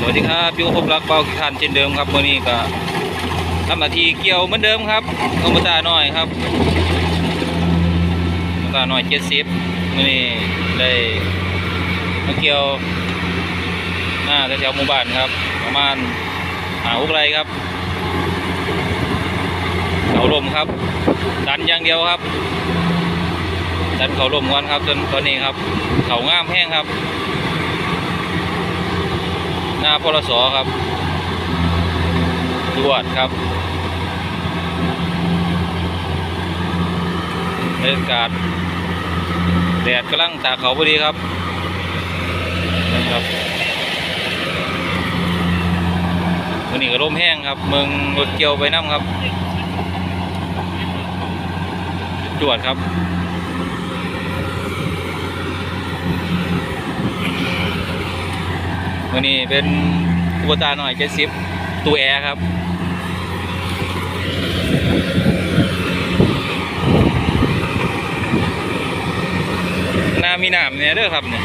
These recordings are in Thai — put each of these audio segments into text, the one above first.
สวัสดีครับอยู่กับผมรักเบาขี้ขันเช่นเดิมครับวันนี้ก็ทำหน้าที่เกี่ยวเหมือนเดิมครับเอามาตาหน่อยครับมาตาหน่อยเจ็ดสิบวันนี้ได้มาเกี่ยวหน้าแถวหมู่บ้านครับ ประมาณหาอุกไรครับเขาลมครับ ดันอย่างเดียวครับดันเขาลมก่อนครับจนตอนนี้ครับเขางามแห้งครับ หน้าพลสครับตรวจครับบรรยากาศแดดกำลังตากเขาพอดีครับนะครับวันนี้ก็ร่มแห้งครับ เมืองรถเกี่ยวไปน้ำครับ ตรวจครับ วันนี้เป็นอุปตาหน่อยเจ็ดสิบตัวแอร์ครับหน้ามีหนามเนี่ยเด้อครับเนี่ย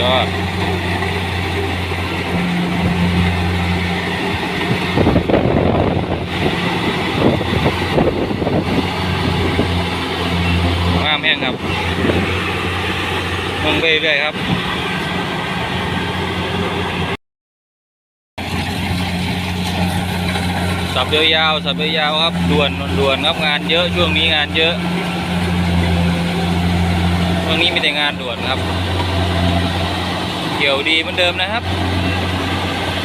ยอดงามแห้งครับมึงไปเรื่อยครับสับยาวๆสับยาวๆครับด่วนด่วนครับงานเยอะช่วงนี้งานเยอะช่วงนี้มีแต่งานด่วนครับ เกี่ยวดีเหมือนเดิมนะครับ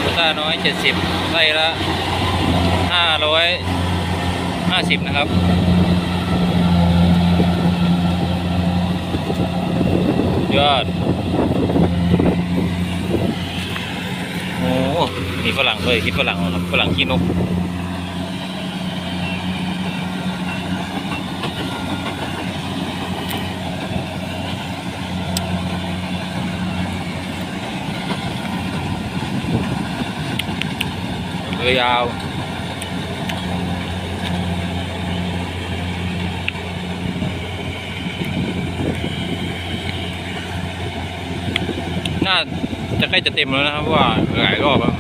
พุต้าน้อยเจ็ดสิบไร่ละห้าร้อยห้าสิบนะครับยอด โอ้ มีฝรั่งด้วยคิดฝรั่งหรอครับ ฝรั่งขี้นก ยาวน่าจะใกล้จะเต็มแล้วนะครับว่าหลายรอบแล้ว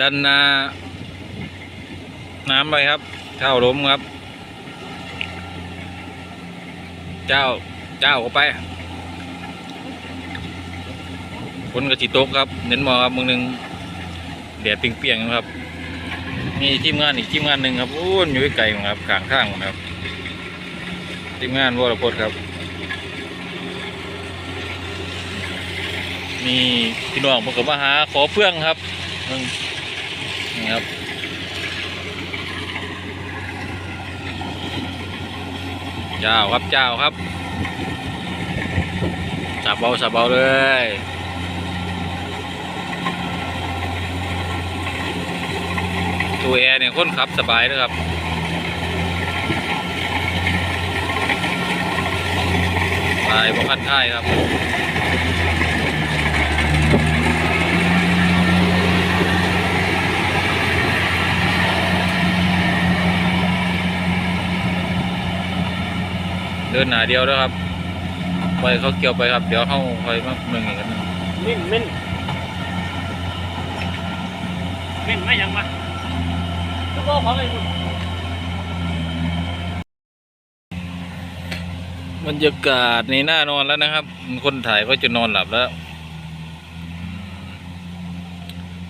ดันนา น้ำไปครับเจ้าล้มครับ เจ้าเจ้าเข้าไปคนกระจิตกครับ เน้นมอครับมึงหนึ่งแดดเปียงๆนะครับมีทีมงานอีกทีมงานหนึ่งครับโอ้ยอยู่ไกลๆครับข้างข้างครับ ทีมงานวรพจน์ครับมีพี่น้องผมก็มาหาขอเพื่องครับนี่ครับ เจ้าครับเจ้าครับสับเบาสับเบาเลยตัวแอร์เนี่ยคนขับสบายนะครับไปบคันท้ายครับ เดินหนาเดียวแล้วครับไปเขาเกี่ยวไปครับ เดี๋ยวเข้าคอยมาเมืองอีกกันนะเม่นเม่นเม่นไม่ยังมาทุกคนขอเลยคุณบรรยากาศในหน้านอนแล้วนะครับ คนถ่ายก็จะนอนหลับแล้ว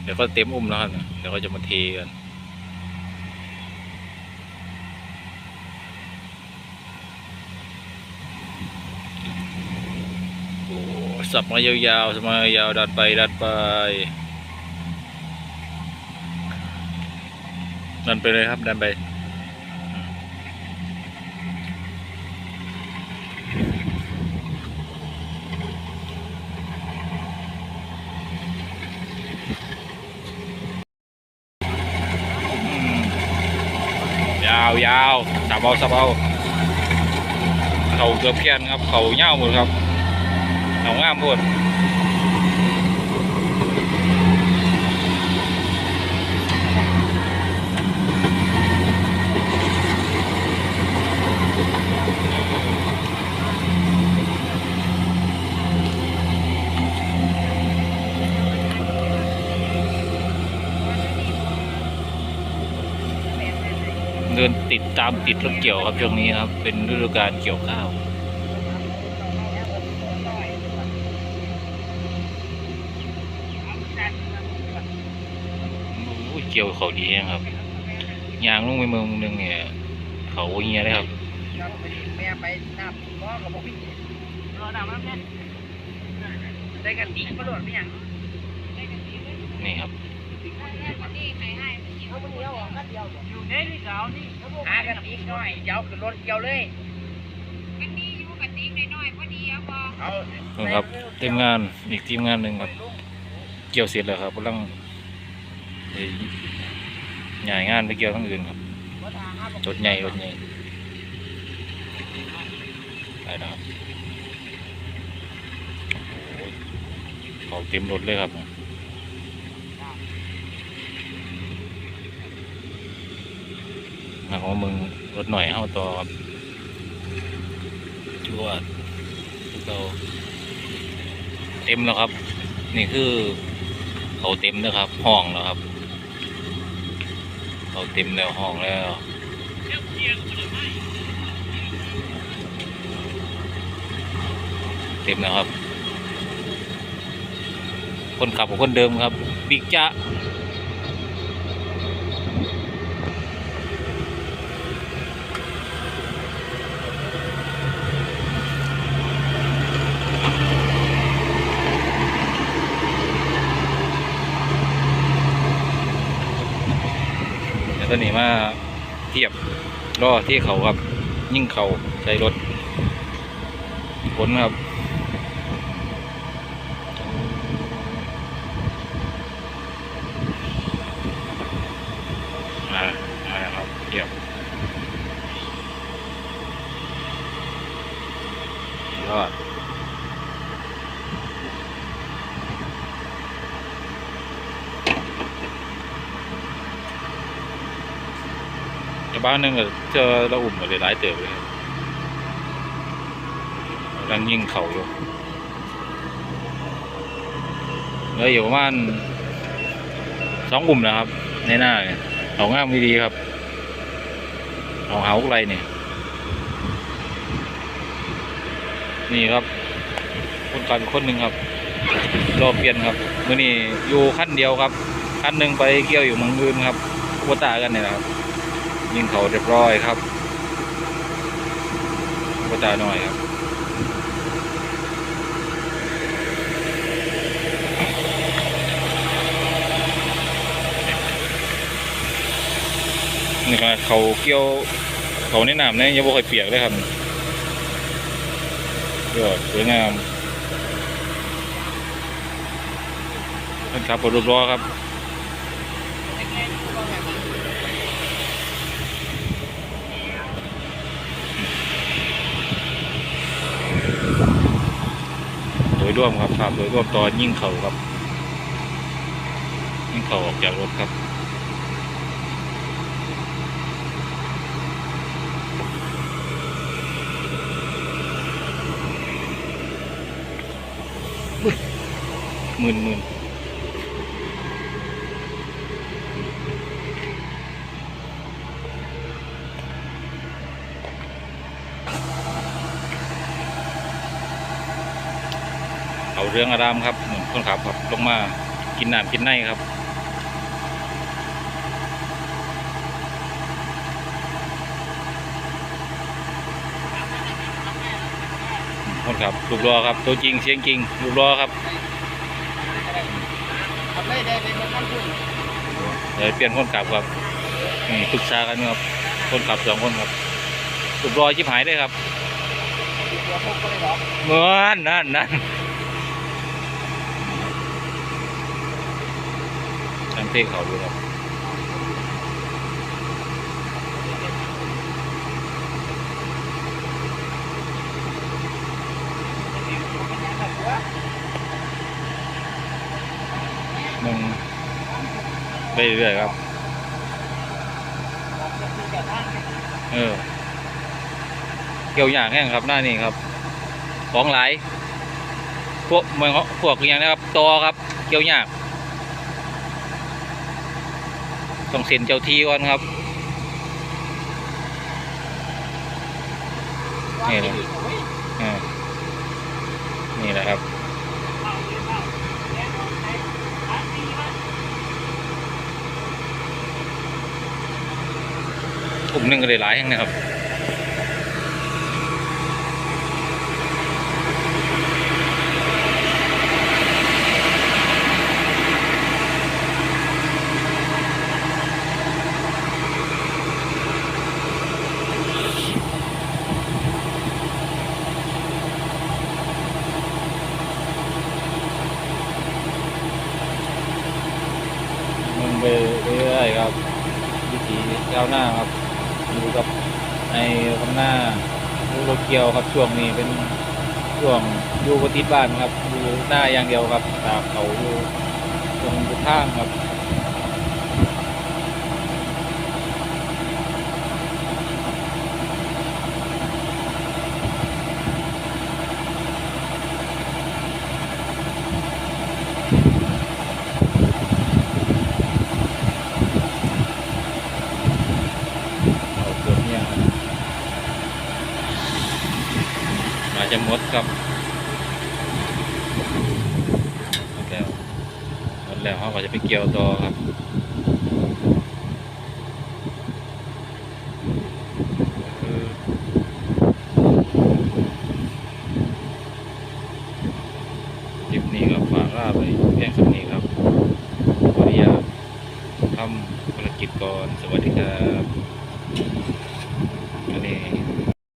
เดี๋ยวก็เต็มอุ้มแล้วครับ เดี๋ยวก็จะมาเทกัน สับมายาวๆสับมายาวๆดันไปดันไปดันไปเลยครับดันไปาวยาวสับเอาสับเอา เขาเกือบเพี้ยนครับ เขาเง่าหมดครับ เขางามหมดเดินติดตามติดรถเกี่ยวครับช่วงนี้ครับ เป็นฤดูกาลเกี่ยวข้าวโอ้ย เกี่ยวเขาดีแฮงครับยางลงไปเมืองหนึงเนี่ยเขาเงียเลยครับแม่ไปน้ำบ่กับบ่พี่รอหน้ามันเนี่ยได้กันดีก็โดดไม่ยังนี่ครับเอาคนเดียวออกกันเดียวอยู่ในนี่เก่านี่หากันอีกหน่อยเดี๋ยวขึ้นรถเกี่ยวเลยกันนี่อยู่กันติ๊กน้อยๆพอดีเอาบอเอานี่ครับทีมงานอีกทีมงานหนึ่งครับ เกี่ยวเสร็จแล้วครับกำลัง เอ่งานไปเกี่ยวทั้งอื่นครับรถใหญ่รถใหญ่ไปแล้วครับโอ้เขาเต็มรถเลยครับมาของมึงรถหน่อยเข้าต่อครับจวดเราเต็มแล้วครับ นี่คือเขาเต็มนะครับ ห้องแล้วครับ เขาเต็มแล้วห้องแล้วเต็มแล้วครับ คนขับกับคนเดิมครับปิกจะ เดี๋ยวตอนนี้มาเทียบล้อที่เขาครับ ยิ่งเขาใช้รถผลครับ มามาแล้วครับเทียบยอดแต่ บ้านนึงก็เจอระอุ่มหมาเลยหลายเติบเลยรับกำลังยิงเข่าอยู่เหลืออยู่ประมาณสองกลุ่มนะครับ ในหน้าเนี่ยเขางามดีๆครับเขาหาอะไรเนี่ยนี่ครับ คนกันคนหนึ่งครับรอเปลี่ยนครับมื่อนี้อยู่ขั้นเดียวครับขั้นหนึ่งไปเกี่ยวอยู่มืองอื่นครับโคตากันเนี่ยครับ ยิงเขาเรียบร้อยครับโคตาหน่อยครับนี่ก็เขาเกี่ยวเขาในน้ำเนี่ยยังบ่ค่อยเปียกเลยครับยอดสวยงามเป็นครับรถล้อครับ ยร่วมครับภาพโดยร่วมตอนยิ่งเข่าครับ ยิ่งเข่าออกจากรถครับหมื่นหมื่น เรื่องอารามครับคนขับครับลงมากินน้ำกินในครับคนขับรูปรอครับ ตัวจริงเสียงจริงรูปรอครับเป็นคนขั้นขึ้นเดี๋ยวเปลี่ยนคนขับครับนี่ปรึกษากันครับคนขับสองคนครับรูปรอชิบหายได้ครับเหมือนนั่นนั่น เต้งเขาดูครับหนึ่งไปเรื่อยครับ เออ เกี่ยวอย่างแห้งครับหน้านี่ครับ ของหลาย พวกเมืองพวกเรียงนะครับตอครับ เกี่ยวอย่าง ต้องเซ็นเจ้าที่ก่อนครับนี่แหละอ่านี่แหละครับอุ้มากกลุ่มหนึ่งก็ได้หลายแห่งนะครับ ไปเรื่อยๆครับ วิถีก้าวหน้าครับอยู่กับในข้างหน้าโรเกียวครับช่วงนี้เป็นช่วงอยู่บนทิศบ้านครับอยู่หน้าอย่างเดียวครับตากเขาอยู่ตรงข้างครับ เอาเกือบเนี่ยครับมาจะหมดครับหมดแล้วหมด แล้วเขาก็จะไปเกี่ยวต่อครับ